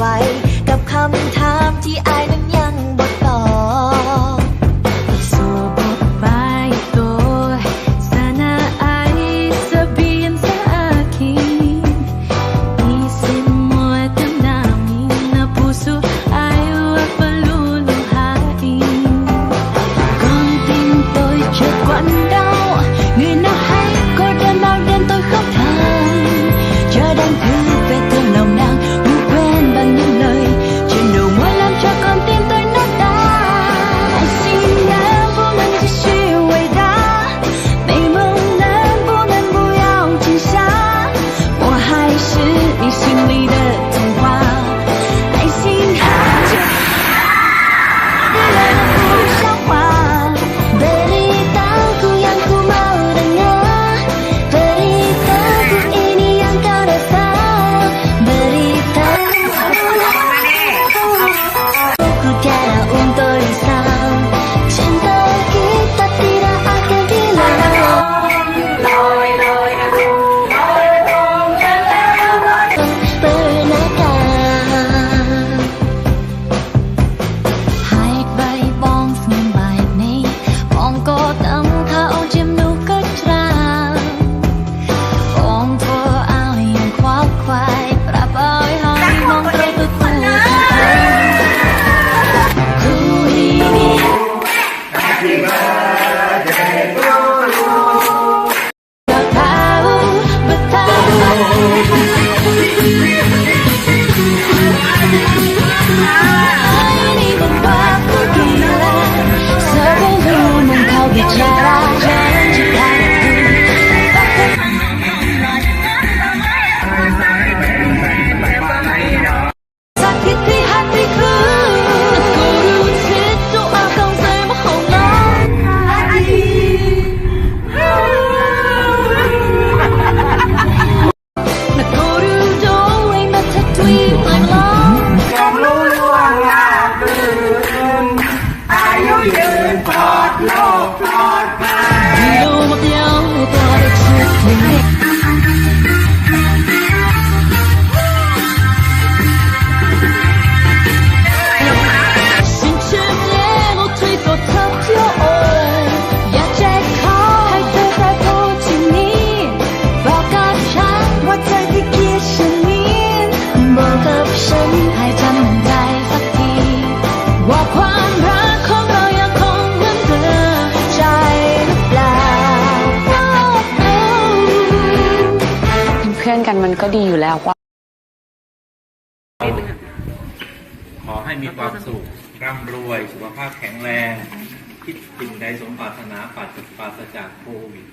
ไว้กับคำ มัเนป็นเพื่อนกันมันก็ดีอยู่แล้วว่า ขอให้มีความสุขร่ำรวย สุขภาพแข็งแรง คิดสิ่งใดสมปรารถนาปราศจากโควิด